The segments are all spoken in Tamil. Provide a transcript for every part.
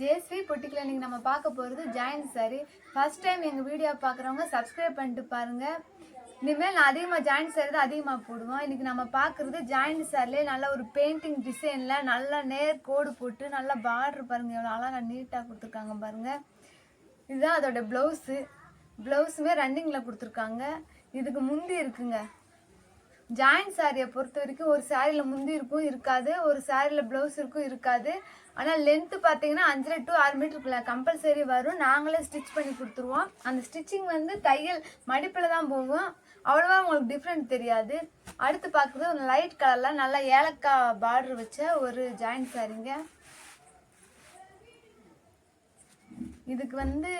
ஜேஸ்வி பொட்டிக்கில் இன்னைக்கு நம்ம பார்க்க போகிறது ஜாயின்ட் சாரி. ஃபஸ்ட் டைம் எங்கள் வீடியோ பார்க்குறவங்க சப்ஸ்கிரைப் பண்ணிட்டு பாருங்கள் இனிமேல் நான் அதிகமாக ஜாயின்ட் சாரி தான் அதிகமாக போடுவோம் இன்றைக்கி நம்ம பார்க்குறது ஜாயின்ட் சாரிலே நல்ல ஒரு பெயிண்டிங் டிசைனில் நல்லா நேர் கோடு போட்டு நல்லா பார்ட்ரு பாருங்கள் எவ்வளோ அழகாக நீட்டாக கொடுத்துருக்காங்க பாருங்கள் இதுதான் அதோட ப்ளவுஸு ப்ளவுஸுமே ரன்னிங்கில் கொடுத்துருக்காங்க. இதுக்கு முந்தி இருக்குங்க. ஜாயின் சாரியை பொறுத்த வரைக்கும் ஒரு சாரியில் முந்தி இருக்கும் இருக்காது. ஒரு சாரியில் ப்ளவுஸ் இருக்கும் இருக்காது. ஆனால் லென்த்து பார்த்தீங்கன்னா அஞ்சரை டு ஆறு மீட்டருக்குள்ள கம்பல்சரி வரும். நாங்களே ஸ்டிச் பண்ணி கொடுத்துருவோம். அந்த ஸ்டிச்சிங் வந்து தையல் மடிப்பில் தான் போகும். அவ்வளோவா உங்களுக்கு டிஃப்ரெண்ட் தெரியாது. அடுத்து பார்க்குறது ஒரு லைட் கலரில் நல்லா ஏலக்காய் பார்டர் வச்ச ஒரு ஜாயின் சாரிங்க இதுக்கு வந்து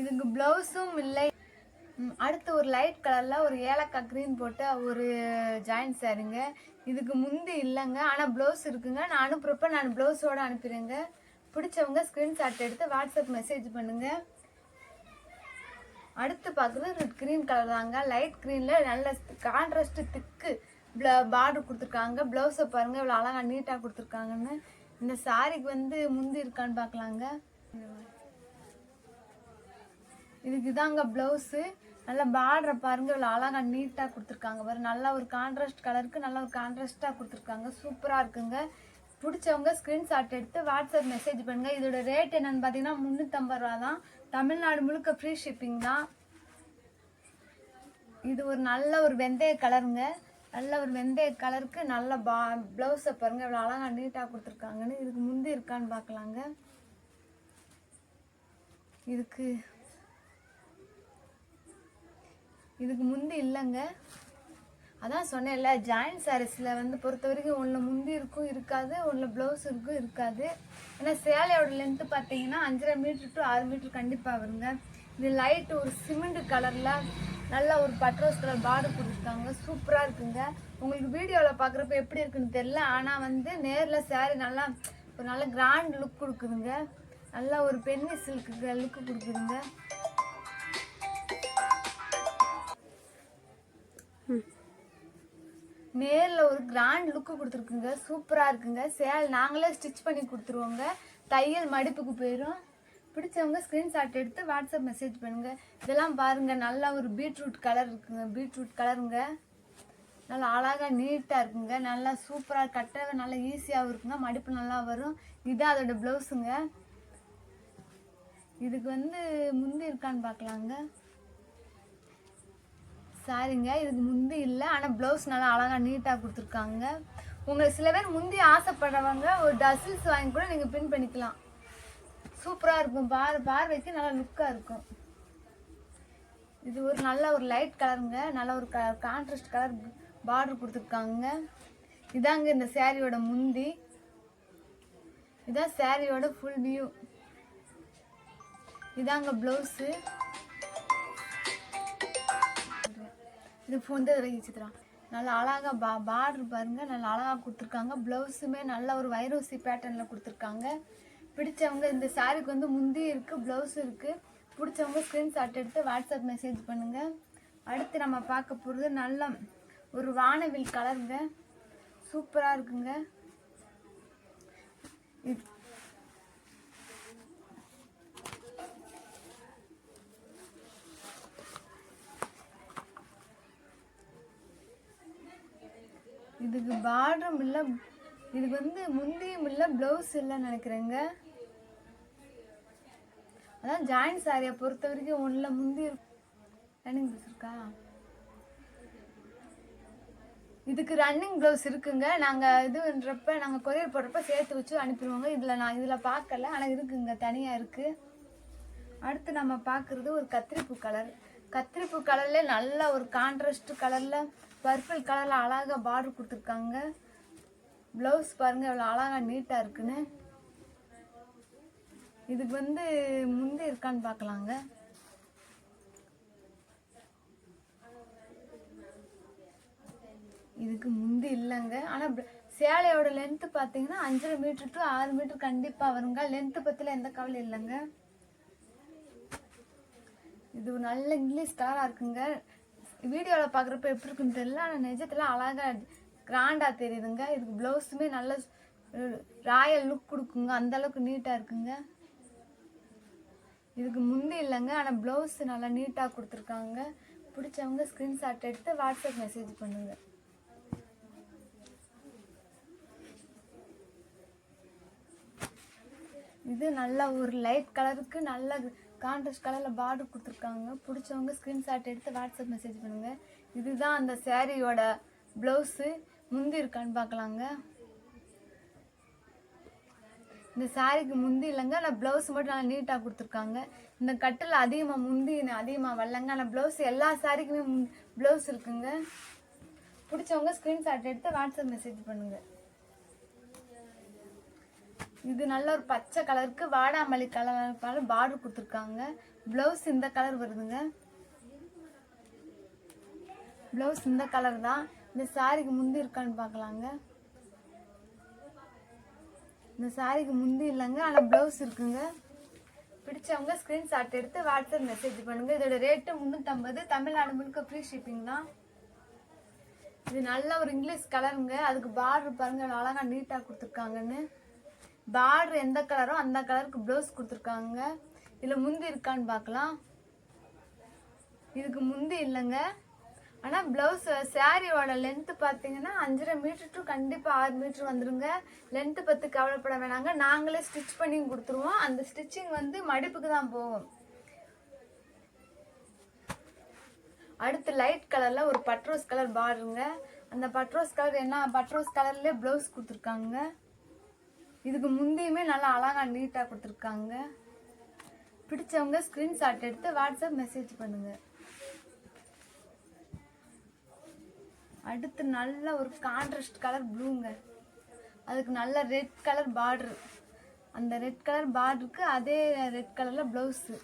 இதுக்கு ப்ளவுஸும் இல்லை. அடுத்து ஒரு லைட் கலரில் ஒரு ஏலக்காய் க்ரீன் போட்டு ஒரு ஜாயின் சாருங்க. இதுக்கு முந்தி இல்லைங்க ஆனால் ப்ளவுஸ் இருக்குங்க. நான் அனுப்புகிறப்ப நான் ப்ளவுஸோடு அனுப்பிடுறேங்க. பிடிச்சவங்க ஸ்க்ரீன்ஷாட் எடுத்து வாட்ஸ்அப் மெசேஜ் பண்ணுங்க. அடுத்து பார்க்குறது க்ரீன் கலர் தாங்க. லைட் க்ரீனில் நல்ல கான்ட்ராஸ்ட் திக்கு பார்டர் கொடுத்துருக்காங்க. ப்ளவுஸை பாருங்கள் இவ்வளோ அழகாக நீட்டாக கொடுத்துருக்காங்கன்னு. இந்த சாரிக்கு வந்து முந்தி இருக்கான்னு பார்க்கலாங்க. இதுக்கு தாங்க ப்ளவுஸு நல்லா பார்டரை பாருங்க இவ்வளோ அழகாக நீட்டாக கொடுத்துருக்காங்க. பாரு நல்ல ஒரு கான்ட்ராஸ்ட் கலருக்கு நல்ல ஒரு கான்ட்ராஸ்ட்டாக கொடுத்துருக்காங்க. சூப்பராக இருக்குங்க. பிடிச்சவங்க ஸ்க்ரீன்ஷாட் எடுத்து வாட்ஸ்அப் மெசேஜ் பண்ணுங்கள் இதோட ரேட் என்னென்னு பார்த்தீங்கன்னா முந்நூற்றம்பது ரூபா தான். தமிழ்நாடு முழுக்க ஃப்ரீ ஷிப்பிங் தான். இது ஒரு நல்ல ஒரு வெந்தய கலருங்க நல்ல ஒரு வெந்தய கலருக்கு நல்ல பா ப்ளவுஸை பாருங்க. இவ்வளோ அழகாக நீட்டாக கொடுத்துருக்காங்கன்னு. இதுக்கு முந்தி இருக்கான்னு பார்க்கலாங்க இதுக்கு இதுக்கு முந்தி இல்லைங்க. அதான் சொன்னேன்ல ஜாயின்ட் சாரீஸில் வந்து பொறுத்த வரைக்கும் ஒன்றில் முந்தி இருக்கும் இருக்காது ஒன்றில் ப்ளவுஸ் இருக்கும் இருக்காது. ஏன்னா சேலையோட லென்த்து பார்த்தீங்கன்னா அஞ்சரை மீட்ரு டு ஆறு மீட்ரு கண்டிப்பாக வருங்க. இது லைட் ஒரு சிமெண்ட் கலரில் நல்லா ஒரு பட்ரோஸ் கலர் பார்டர் கொடுத்துருக்காங்க சூப்பராக இருக்குங்க. உங்களுக்கு வீடியோவில் பார்க்குறப்ப எப்படி இருக்குன்னு தெரில ஆனால் வந்து நேரில் சேரீ நல்லா ஒரு நல்ல கிராண்ட் லுக் கொடுக்குதுங்க. நல்லா ஒரு பென்னி சில்க்கு லுக்கு கொடுக்குதுங்க. நேரில் ஒரு கிராண்ட் லுக்கு கொடுத்துருக்குங்க. சூப்பராக இருக்குங்க. சேல் நாங்களே ஸ்டிச் பண்ணி கொடுத்துருவோங்க. தையல் மடிப்புக்கு போயிடும் பிடிச்சவங்க ஸ்க்ரீன்ஷாட் எடுத்து வாட்ஸ்அப் மெசேஜ் பண்ணுங்கள் இதெல்லாம் பாருங்கள் நல்லா ஒரு பீட்ரூட் கலர் இருக்குங்க. பீட்ரூட் கலருங்க நல்லா அழகாக நீட்டாக இருக்குங்க. நல்லா சூப்பராக கட்டவே நல்லா ஈஸியாகவும் இருக்குங்க. மடிப்பு நல்லா வரும். இதுதான் அதோட ப்ளவுஸுங்க இதுக்கு வந்து முந்தி இருக்கான்னு பார்க்கலாங்க. சாரிங்க இதுக்கு முந்தி இல்லை. ஆனால் ப்ளவுஸ் நல்லா அழகாக நீட்டாக கொடுத்துருக்காங்க. உங்களுக்கு சில பேர் முந்தி ஆசைப்படுறவங்க ஒரு டசில்ஸ் வாங்கி கூட நீங்கள் பின் பண்ணிக்கலாம். சூப்பராக இருக்கும். பார் பார்வைக்கு நல்லா லுக்காக இருக்கும். இது ஒரு நல்ல ஒரு லைட் கலருங்க நல்ல ஒரு க கான்ட்ராஸ்ட் கலர் பார்டர் கொடுத்துருக்காங்க. இதாங்க இந்த சேரீயோட முந்தி. இதான் சேரீயோட ஃபுல் வியூ இதாங்க ப்ளவுஸு இது வந்து சித்ரா. நல்லா அழகாக பா பார்டர் பாருங்க. நல்லா அழகாக கொடுத்துருக்காங்க. ப்ளவுஸுமே நல்ல ஒரு வைரோசி பேட்டர்னில் கொடுத்துருக்காங்க. பிடிச்சவங்க இந்த சாரிக்கு வந்து முந்தி இருக்குது ப்ளவுஸ் இருக்குது பிடிச்சவங்க ஸ்க்ரீன்ஷாட் எடுத்து வாட்ஸ்அப் மெசேஜ் பண்ணுங்கள் அடுத்து நம்ம பார்க்க போகிறது நல்ல ஒரு வானவில் கலருங்க. சூப்பராக இருக்குங்க. இதுக்கு பார்டரும் இல்லை இதுக்கு வந்து முந்தியும் இல்லை ப்ளவுஸ் இல்லைன்னு நினைக்கிறேங்க. அதான் ஜாயின் சாரியை பொறுத்த வரைக்கும் ஒன்றில் முந்தி ரன்னிங் ப்ளவுஸ் இருக்கா? இதுக்கு ரன்னிங் ப்ளவுஸ் இருக்குங்க. நாங்கள் இதுன்றப்ப நாங்கள் கொரியர் போடுறப்ப சேர்த்து வச்சு அனுப்பிடுவோங்க. இதில் நான் இதில் பார்க்கல. ஆனால் இருக்குங்க. தனியாக இருக்குது அடுத்து நம்ம பார்க்குறது ஒரு கத்திரிப்பூ கலர் கத்திரிப்பூ கலர்ல நல்ல ஒரு கான்ட்ராஸ்ட் கலரில் பர்பிள் கலரில் அழகாக பார்டர் கொடுத்துருக்காங்க. ப்ளவுஸ் பாருங்க எவ்வளோ அழகாக நீட்டாக இருக்குன்னு. இதுக்கு வந்து முந்தி இருக்கான்னு பார்க்கலாங்க. இதுக்கு முந்தி இல்லைங்க. ஆனால் சேலையோட லென்த்து பார்த்தீங்கன்னா அஞ்சரை மீட்டர் டு ஆறு மீட்டர் கண்டிப்பாக வருங்க. லென்த்து பற்றில எந்த கவலையும் இல்லைங்க. இது நல்ல இங்கிலீஷ் கலராக இருக்குங்க. வீடியோவில் பார்க்குறப்ப எப்படி இருக்குன்னு தெரியல ஆனால் நிஜத்தில் அழகாக கிராண்டாக தெரியுதுங்க. இதுக்கு ப்ளவுஸுமே நல்ல ராயல் லுக் கொடுக்குங்க. அந்த அளவுக்கு நீட்டாக இருக்குங்க. இதுக்கு முந்தி இல்லைங்க ஆனால் ப்ளவுஸ் நல்லா நீட்டாக கொடுத்துருக்காங்க. பிடிச்சவங்க ஸ்க்ரீன்ஷாட் எடுத்து வாட்ஸ்அப் மெசேஜ் பண்ணுங்க. இது நல்ல ஒரு லைட் கலருக்கு நல்ல கான்ட்ராஸ்ட் கலரில் பார்டர் கொடுத்துருக்காங்க. பிடிச்சவங்க ஸ்க்ரீன்ஷாட் எடுத்து வாட்ஸ்அப் மெசேஜ் பண்ணுங்கள் இதுதான் அந்த சேரீயோட ப்ளவுஸு முந்தி இருக்கான்னு பார்க்கலாங்க. இந்த சாரிக்கு முந்தி இல்லைங்க ஆனால் ப்ளவுஸ் மட்டும் நல்லா நீட்டாக கொடுத்துருக்காங்க. இந்த கட்டில் அதிகமாக முந்தி அதிகமாக வரலங்க ஆனால் ப்ளவுஸ் எல்லா சாரிக்குமே ப்ளவுஸ் இருக்குங்க. பிடிச்சவங்க ஸ்க்ரீன்ஷாட் எடுத்து வாட்ஸ்அப் மெசேஜ் பண்ணுங்கள் இது நல்ல ஒரு பச்சை கலருக்கு வாடாமல்லி கலர் பார்டர் கொடுத்துருக்காங்க. ப்ளவுஸ் இந்த கலர் வருதுங்க. ப்ளவுஸ் இந்த கலர் தான். இந்த சாரிக்கு முந்தி இருக்கான்னு பார்க்கலாங்க. இந்த சாரிக்கு முந்தி இல்லைங்க ஆனால் ப்ளவுஸ் இருக்குங்க. பிடிச்சவங்க ஸ்க்ரீன்ஷாட் எடுத்து வாட்ஸ்அப் மெசேஜ் பண்ணுங்க. இதோட ரேட்டு முந்நூற்றம்பது தமிழ்நாடு முழுக்க ஃப்ரீ ஷிப்பிங் தான். இது நல்ல ஒரு இங்கிலீஷ் கலருங்க அதுக்கு பார்டர் பாருங்க அழகாக அழகா நீட்டாக கொடுத்துருக்காங்கன்னு. பார்டர் எந்த கலரோ அந்த கலருக்கு ப்ளவுஸ் கொடுத்துருக்காங்க. இதில் முந்தி இருக்கான்னு பார்க்கலாம். இதுக்கு முந்தி இல்லைங்க. ஆனால் ப்ளவுஸ் சாரியோட லென்த்து பார்த்தீங்கன்னா அஞ்சரை மீட்டர் டு கண்டிப்பாக ஆறு மீட்ரு வந்துடுங்க லென்த்து பற்றி கவலைப்பட வேணாங்க. நாங்களே ஸ்டிச் பண்ணி கொடுத்துருவோம். அந்த ஸ்டிச்சிங் வந்து மடிப்புக்கு தான் போகும். அடுத்து லைட் கலரில் ஒரு பட்ரோஸ் கலர் பார்டருங்க அந்த பட்ரோஸ் கலர் என்ன? பட்ரோஸ் கலர்லேயே ப்ளவுஸ் கொடுத்துருக்காங்க. இதுக்கு முந்தையுமே நல்லா அழகாக நீட்டாக கொடுத்துருக்காங்க. பிடிச்சவங்க ஸ்க்ரீன்ஷாட் எடுத்து வாட்ஸ்அப் மெசேஜ் பண்ணுங்கள் அடுத்து நல்ல ஒரு கான்ட்ராஸ்ட் கலர் ப்ளூங்க அதுக்கு நல்ல ரெட் கலர் பார்டர் அந்த ரெட் கலர் பார்டருக்கு அதே ரெட் கலரில் ப்ளவுஸு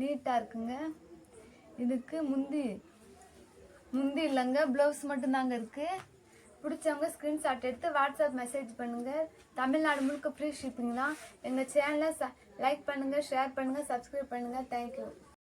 நீட்டாக இருக்குங்க. இதுக்கு முந்தி முந்தி இல்லைங்க ப்ளவுஸ் மட்டும்தாங்க இருக்குது பிடிச்சவங்க ஸ்க்ரீன்ஷாட் எடுத்து வாட்ஸ்அப் மெசேஜ் பண்ணுங்கள் தமிழ்நாடு முழுக்க ஃப்ரீ ஷிப்பிங் தான். எங்கள் சேனலை ச லைக் பண்ணுங்கள் ஷேர் பண்ணுங்கள் சப்ஸ்கிரைப் பண்ணுங்கள் தேங்க்யூ